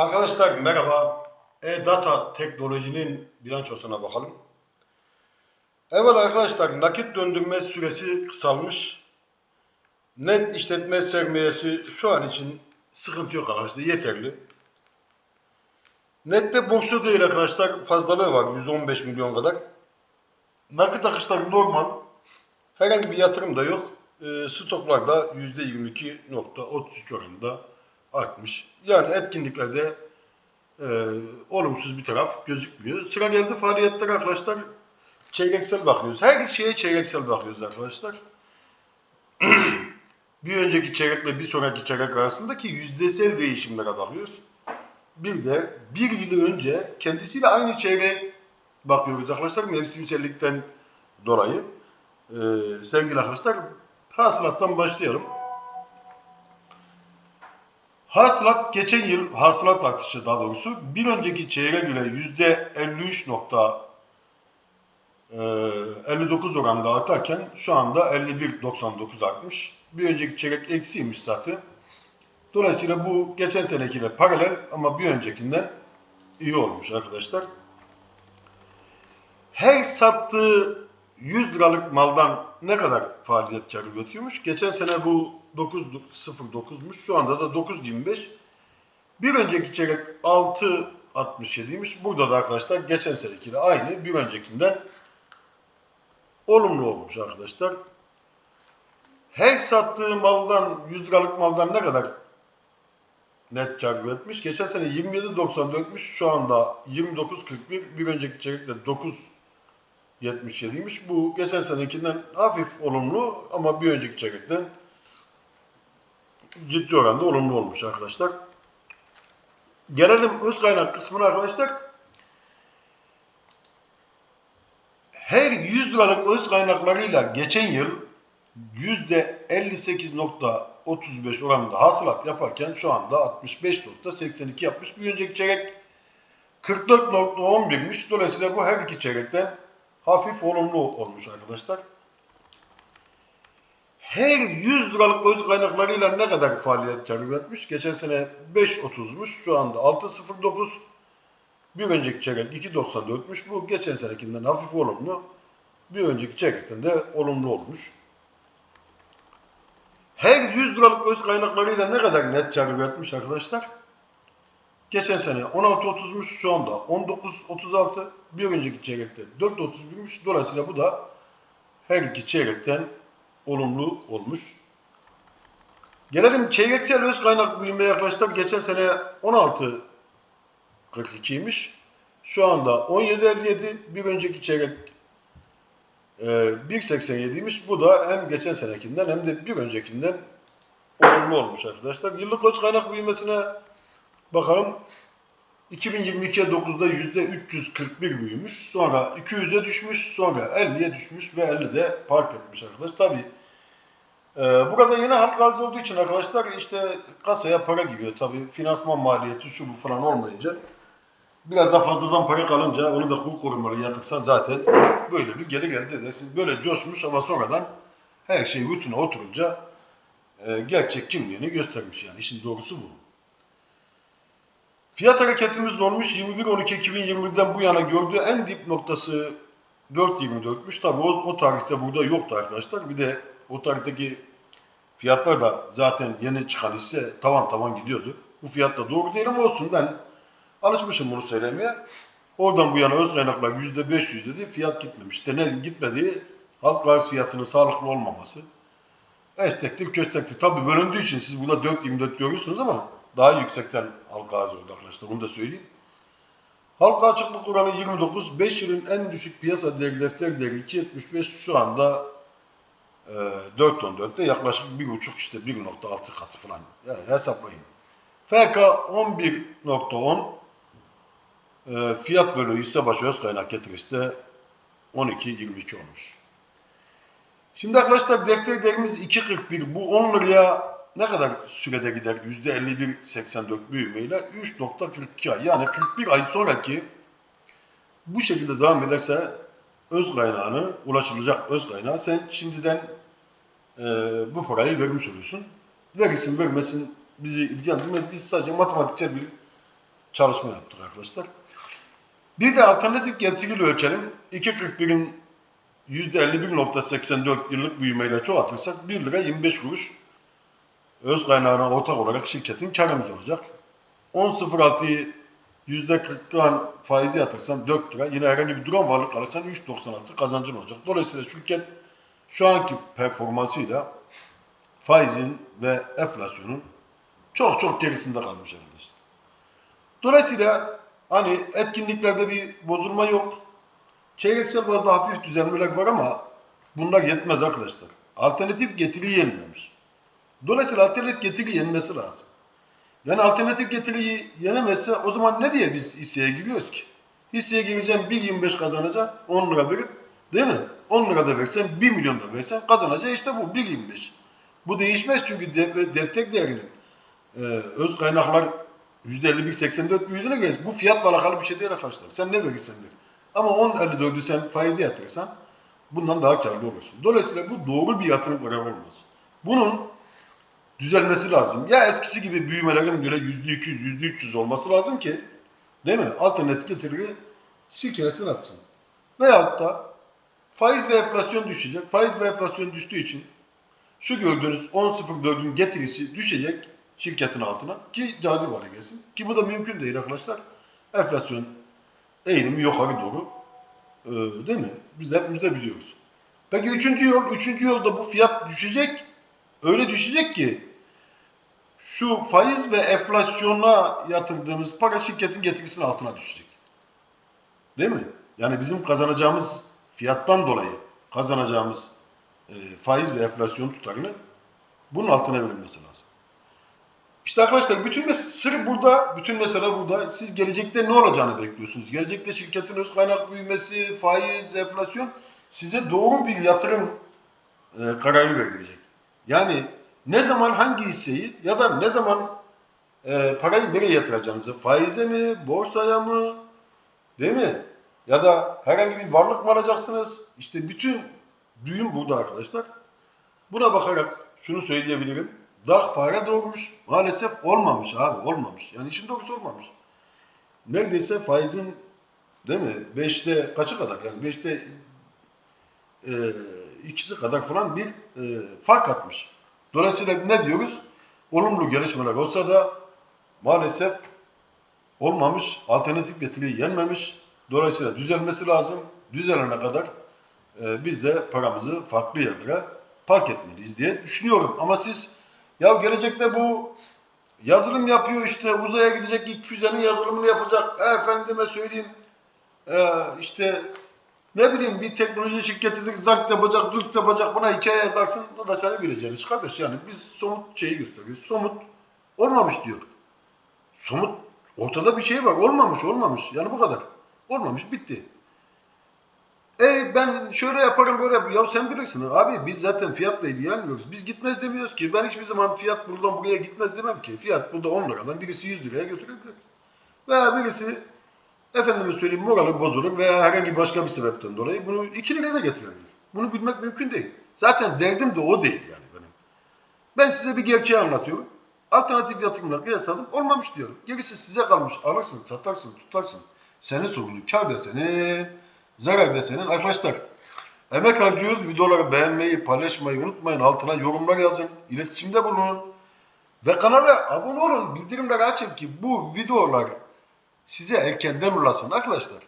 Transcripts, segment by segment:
Arkadaşlar merhaba. E-Data teknolojinin bilançosuna bakalım. Evet arkadaşlar nakit döndürme süresi kısalmış. Net işletme sermayesi şu an için sıkıntı yok arkadaşlar yeterli. Nette borçlu değil arkadaşlar fazlalığı var 115 milyon kadar. Nakit akışları normal. Herhangi bir yatırım da yok. E, stoklar da %22.33 oranında artmış. Yani etkinliklerde e, olumsuz bir taraf gözükmüyor. Sıra geldi faaliyetler arkadaşlar. Çeyreksel bakıyoruz. Her şeye çeyreksel bakıyoruz arkadaşlar. bir önceki çeyrekle bir sonraki çeyrek arasındaki yüzdesel değişimlere bakıyoruz. Bir de bir yıl önce kendisiyle aynı çeyreğe bakıyoruz arkadaşlar mevsimsellikten dolayı. Ee, sevgili arkadaşlar hasılattan başlayalım. Hasılat geçen yıl hasılat artışı daha doğrusu bir önceki çeyreğe göre yüzde 53.59 oranında artarken şu anda 51.99 artmış. Bir önceki çeyrek eksiymiş zaten. Dolayısıyla bu geçen senekiyle paralel ama bir öncekinden iyi olmuş arkadaşlar. Her sattığı 100 liralık maldan ne kadar faaliyet karı üretiyormuş? Geçen sene bu 9.09'muş. Şu anda da 9.25. Bir önceki çeyrek 6.67'ymiş. Burada da arkadaşlar geçen senekiyle aynı. Bir öncekinden olumlu olmuş arkadaşlar. Her sattığı maldan 100 liralık maldan ne kadar net kar üretmiş? Geçen sene 27.94'müş. Şu anda 29.41. Bir önceki çeyrekte 9.77'ymiş. Bu geçen senekinden hafif olumlu ama bir önceki çeyrekten ciddi oranda olumlu olmuş arkadaşlar. Gelelim öz kaynak kısmına arkadaşlar. Her 100 liralık öz kaynaklarıyla geçen yıl %58.35 oranında hasılat yaparken şu anda 65.82 yapmış. Bir önceki çeyrek 44.11'miş. Dolayısıyla bu her iki çeyrekten hafif olumlu olmuş arkadaşlar. Her 100 liralık öz kaynaklarıyla ne kadar faaliyet karı üretmiş? Geçen sene 5.30'muş. Şu anda 6.09. Bir önceki çeyrek 2.94'müş. Bu geçen senekinden hafif olumlu. Bir önceki çeyrekten de olumlu olmuş. Her 100 liralık öz kaynaklarıyla ne kadar net kar üretmiş arkadaşlar? Geçen sene 16.30'muş. Şu anda 19.36. Bir önceki çeyrekte 4.31'miş. Dolayısıyla bu da her iki çeyrekten olumlu olmuş. Gelelim çeyreksel öz kaynak büyümeye arkadaşlar. Geçen sene 16.42'ymiş. Şu anda 17.57. Bir önceki çeyrek e, 1.87'ymiş. Bu da hem geçen senekinden hem de bir öncekinden olumlu olmuş arkadaşlar. Yıllık öz kaynak büyümesine bakalım. 2022'ye 9'da %341 büyümüş. Sonra 200'e düşmüş. Sonra 50'ye düşmüş ve 50'de park etmiş arkadaş. Tabi e, burada yine halk arz olduğu için arkadaşlar işte kasaya para giriyor. Tabi finansman maliyeti şu bu falan olmayınca biraz da fazladan para kalınca onu da kur korumalı yatırsan zaten böyle bir geri elde edersin. Böyle coşmuş ama sonradan her şey rutine oturunca e, gerçek kimliğini göstermiş yani. İşin doğrusu bu. Fiyat hareketimiz ne olmuş? 21.12.2020'den bu yana gördüğü en dip noktası 4.24'müş. Tabi o, o tarihte burada yoktu arkadaşlar. Bir de o tarihteki fiyatlar da zaten yeni çıkan hisse tavan tavan gidiyordu. Bu fiyat da doğru değil ama olsun ben alışmışım bunu söylemeye. Oradan bu yana öz kaynaklar %500 dedi. Fiyat gitmemiş. İşte ne gitmediği halk arz fiyatının sağlıklı olmaması. Estektir, köstektir. Tabi bölündüğü için siz burada 4.24 görüyorsunuz ama daha yüksekten halka arz oldu arkadaşlar. Onu da söyleyeyim. Halka açıklık oranı 29. 5 yılın en düşük piyasa değeri defter değeri 2.75 şu anda e, 4.14'te yaklaşık 1.5 işte 1.6 katı falan. Yani hesaplayın. FK 11.10 e, fiyat bölü hisse başı öz kaynak getirisi de 12.22 olmuş. Şimdi arkadaşlar defter değerimiz 2.41. Bu 10 liraya ne kadar sürede gider? %51.84 büyümeyle 3.42 ay. Yani 41 ay sonraki bu şekilde devam ederse öz kaynağını, ulaşılacak öz kaynağı sen şimdiden e, bu parayı vermiş oluyorsun. Verirsin vermesin bizi ilgilendirmez. Biz sadece matematiksel bir çalışma yaptık arkadaşlar. Bir de alternatif getiriyle ölçelim. 2.41'in %51.84 yıllık büyümeyle çoğaltırsak 1 lira 25 kuruş öz kaynağına ortak olarak şirketin karımız olacak. 10.06'yı %40'dan faizi yatırsan 4 lira. Yine herhangi bir duran varlık alırsan 3.96 kazancın olacak. Dolayısıyla şirket şu anki performansıyla faizin ve enflasyonun çok çok gerisinde kalmış arkadaşlar. Dolayısıyla hani etkinliklerde bir bozulma yok. Çeyreksel bazda hafif düzelmeler var ama bunlar yetmez arkadaşlar. Alternatif getiri yenmemiş. Dolayısıyla alternatif getiri yenmesi lazım. Yani alternatif getiriyi yenemezse o zaman ne diye biz hisseye giriyoruz ki? Hisseye gireceğim 1.25 kazanacağım 10 lira verip değil mi? 10 lira da versen 1 milyon da versen kazanacağı işte bu 1.25. Bu değişmez çünkü dev, defter değerinin e, öz kaynaklar %51-84 büyüdüğüne göre bu fiyatla alakalı bir şey değil arkadaşlar. Sen ne verirsen ver. Ama 10.54'ü sen faize yatırırsan bundan daha karlı olursun. Dolayısıyla bu doğru bir yatırım kararı olmaz. Bunun düzelmesi lazım. Ya eskisi gibi büyümelerin göre %200, %300 olması lazım ki değil mi? Alternatif getiri silkelesin atsın. Veyahut da faiz ve enflasyon düşecek. Faiz ve enflasyon düştüğü için şu gördüğünüz 10.04'ün getirisi düşecek şirketin altına ki cazip hale gelsin. Ki bu da mümkün değil arkadaşlar. Enflasyon eğilimi yukarı doğru. Ee, değil mi? Biz de hepimiz de biliyoruz. Peki üçüncü yol, üçüncü yolda bu fiyat düşecek. Öyle düşecek ki şu faiz ve enflasyona yatırdığımız para şirketin getirisinin altına düşecek. Değil mi? Yani bizim kazanacağımız fiyattan dolayı kazanacağımız e, faiz ve enflasyon tutarını bunun altına verilmesi lazım. İşte arkadaşlar bütün mes- sır burada, bütün mesele burada. Siz gelecekte ne olacağını bekliyorsunuz. Gelecekte şirketin öz kaynak büyümesi, faiz, enflasyon size doğru bir yatırım e, kararı verecek. Yani ne zaman hangi hisseyi ya da ne zaman e, parayı nereye yatıracağınızı, faize mi, borsaya mı, değil mi? Ya da herhangi bir varlık mı alacaksınız? İşte bütün düğüm burada arkadaşlar. Buna bakarak şunu söyleyebilirim. Dak fare doğurmuş. Maalesef olmamış abi. Olmamış. Yani işin doğrusu olmamış. Neredeyse faizin değil mi? Beşte kaçı kadar? Yani beşte e, ikisi kadar falan bir e, fark atmış. Dolayısıyla ne diyoruz? Olumlu gelişmeler olsa da maalesef olmamış. Alternatif getiriyi yenmemiş. Dolayısıyla düzelmesi lazım. Düzelene kadar e, biz de paramızı farklı yerlere park etmeliyiz diye düşünüyorum. Ama siz ya gelecekte bu yazılım yapıyor işte uzaya gidecek ilk füzenin yazılımını yapacak. E, efendime söyleyeyim e, işte ne bileyim bir teknoloji şirketidir zark yapacak, dürk yapacak buna hikaye yazarsın o da seni bileceğiniz kardeş yani biz somut şeyi gösteriyoruz. Somut olmamış diyor. Somut ortada bir şey var olmamış olmamış yani bu kadar. Olmamış bitti. E ben şöyle yaparım böyle yaparım. Ya sen bilirsin abi biz zaten fiyatla ilgilenmiyoruz. Biz gitmez demiyoruz ki. Ben hiçbir zaman fiyat buradan buraya gitmez demem ki. Fiyat burada 10 liradan birisi 100 liraya götürebilir. Veya birisi efendime söyleyeyim morali bozulur veya herhangi başka bir sebepten dolayı bunu 2 liraya da getirebilir. Bunu bilmek mümkün değil. Zaten derdim de o değil yani benim. Ben size bir gerçeği anlatıyorum. Alternatif yatırımlar kıyasladım. Olmamış diyorum. Gerisi size kalmış. Alırsın, satarsın, tutarsın. Senin sorunun. Kar da senin, zarar da senin. Arkadaşlar emek harcıyoruz. Videoları beğenmeyi, paylaşmayı unutmayın. Altına yorumlar yazın. İletişimde bulunun. Ve kanala abone olun. Bildirimleri açın ki bu videolar size erkenden ulaşsın arkadaşlar.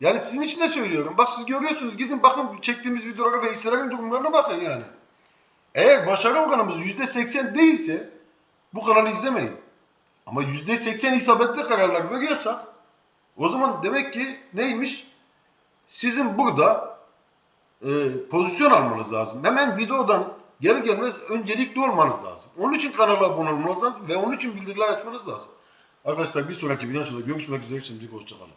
Yani sizin için de söylüyorum. Bak siz görüyorsunuz. Gidin bakın çektiğimiz videolara ve hisselerin durumlarına bakın yani. Eğer başarı oranımız %80 değilse bu kanalı izlemeyin. Ama %80 isabetli kararlar veriyorsak o zaman demek ki neymiş? Sizin burada e, pozisyon almanız lazım. Hemen videodan gelir gelmez öncelikli olmanız lazım. Onun için kanala abone olmanız lazım ve onun için bildiriler açmanız lazım. Arkadaşlar bir sonraki videoda görüşmek üzere. Şimdilik hoşçakalın.